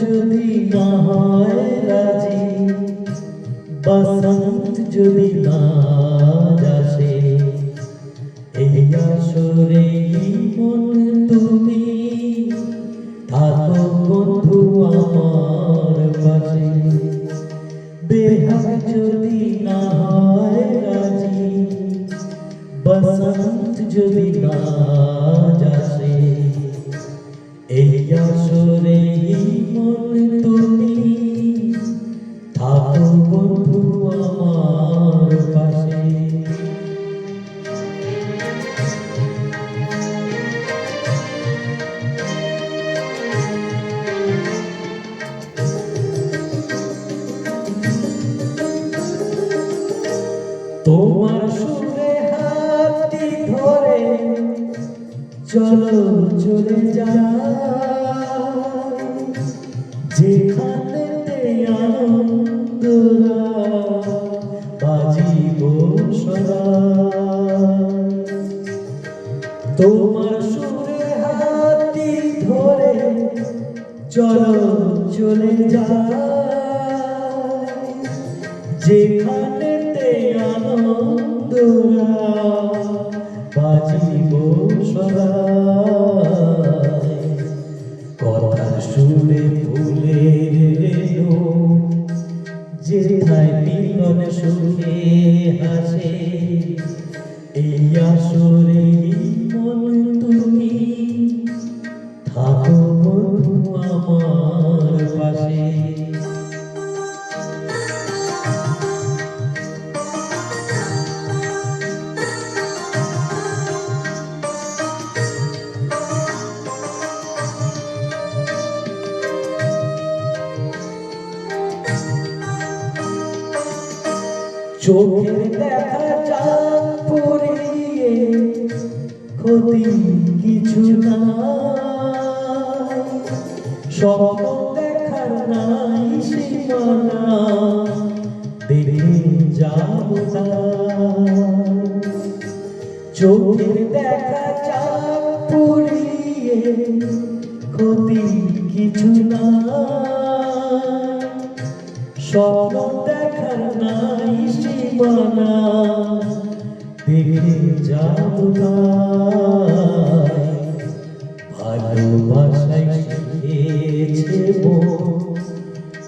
যদি না হয় রাজি, বসন্ত যদি না আসে, এই আসরে মন তুমি থাকো বন্ধু আমার। তোমার সুরে হাতটি ধরে চলো চলে যা যেখানে সদা তোমার সুরে হাতটি ধরে চলো চলে যা যেখানে আনন্দরা বাজিব সদা। কথা শুনে রেণু, যেথায় মিলন সুখে হাসে এই মন তুমি থাকো চোখের দেখা চাঁদ পড়িয়ে ক্ষতি কিছু না স্বপ্ন দেখার নাই সীমানা দেখে যাব না চোখের দেখা চাঁদ পড়িয়ে ক্ষতি কিছু না স্বপ্ন সীমানা দেখে যাব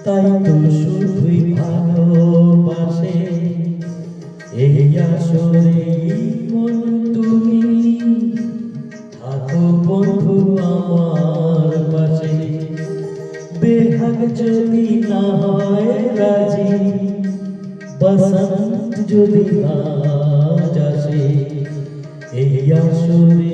তাই তো শুধুই ভালোবাসে এই আসরে মন তুমি থাকো বন্ধু আমার পাশে বেহাগ যদি না হয় রাজি বসন্ত যদি না আসে এই আসরে